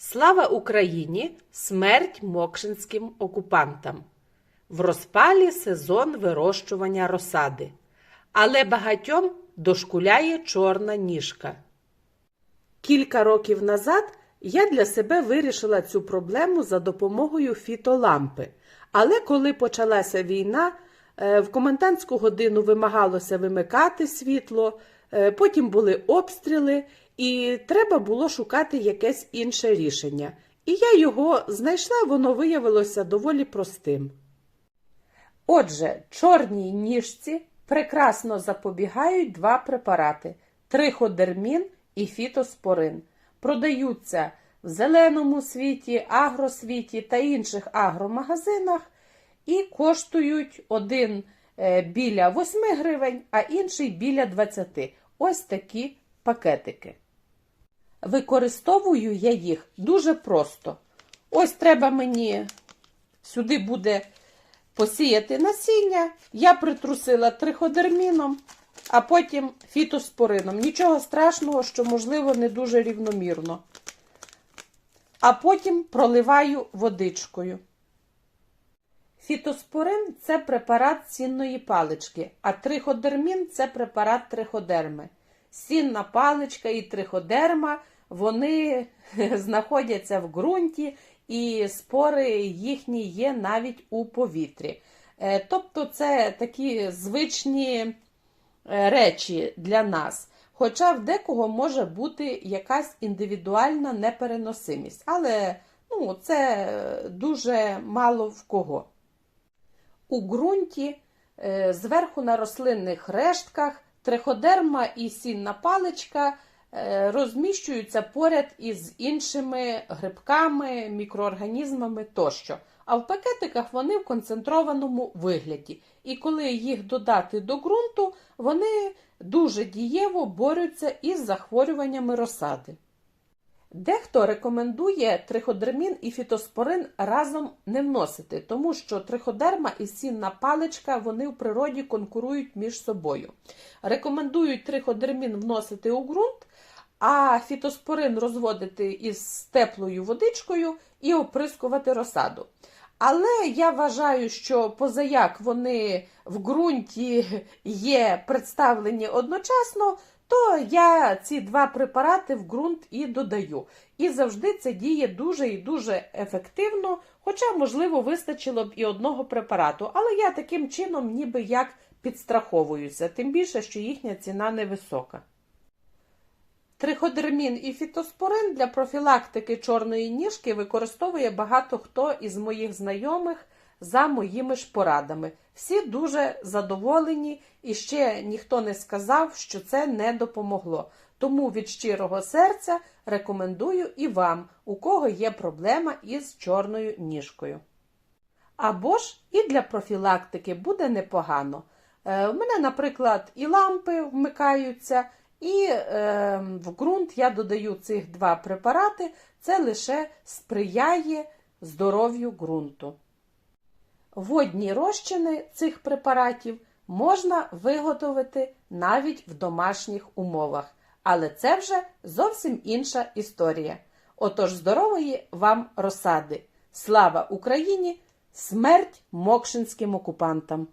Слава Україні! Смерть мокшинським окупантам! В розпалі сезон вирощування розсади. Але багатьом дошкуляє чорна ніжка. Кілька років назад я для себе вирішила цю проблему за допомогою фітолампи. Але коли почалася війна, е, в комендантську годину вимагалося вимикати світло, е, потім були обстріли, і треба було шукати якесь інше рішення. І я його знайшла, воно виявилося доволі простим. Отже, чорній ніжці прекрасно запобігають два препарати триходермін і фітоспорин. Продаються в зеленому світі, агросвіті та інших агромагазинах і коштують один е, біля 8 гривень, а інший біля 20. Ось такі пакетики. Використовую я їх дуже просто. Ось треба мені сюди буде посіяти насіння. Я притрусила триходерміном, а потім фітоспорином. Нічого страшного, що, можливо, не дуже рівномірно. А потім проливаю водичкою. Фітоспорин це препарат сінної палички, а триходермін це препарат триходерми. Сінна паличка і триходерма вони знаходяться в ґрунті, і спори їхні є навіть у повітрі. Е, Тобто це такі звичні е, речі для нас. Хоча в декого може бути якась індивідуальна непереносимість, але ну, це дуже мало в кого. У ґрунті е, зверху на рослинних рештках триходерма і сінна паличка розміщуються поряд із іншими грибками, мікроорганізмами тощо. А в пакетиках вони в концентрованому вигляді. І коли їх додати до ґрунту, вони дуже дієво борються із захворюваннями розсади. Дехто рекомендує триходермін і фітоспорин разом не вносити, тому що триходерма і сінна паличка вони в природі конкурують між собою. Рекомендують триходермін вносити у ґрунт, а фітоспорин розводити із теплою водичкою і оприскувати розсаду. Але я вважаю, що позаяк вони в ґрунті є представлені одночасно, то я ці два препарати в ґрунт і додаю. І завжди це діє дуже і дуже ефективно, хоча, можливо, вистачило б і одного препарату. Але я таким чином ніби як підстраховуюся, тим більше, що їхня ціна невисока. Триходермін і фітоспорин для профілактики чорної ніжки використовує багато хто із моїх знайомих за моїми ж порадами. Всі дуже задоволені, і ще ніхто не сказав, що це не допомогло. Тому від щирого серця рекомендую і вам, у кого є проблема із чорною ніжкою. Або ж і для профілактики буде непогано. Е, У мене, наприклад, і лампи вмикаються, і е, в ґрунт я додаю цих два препарати. Це лише сприяє здоров'ю ґрунту. Водні розчини цих препаратів можна виготовити навіть в домашніх умовах, але це вже зовсім інша історія. Отож, здорової вам розсади! Слава Україні! Смерть мокшинським окупантам!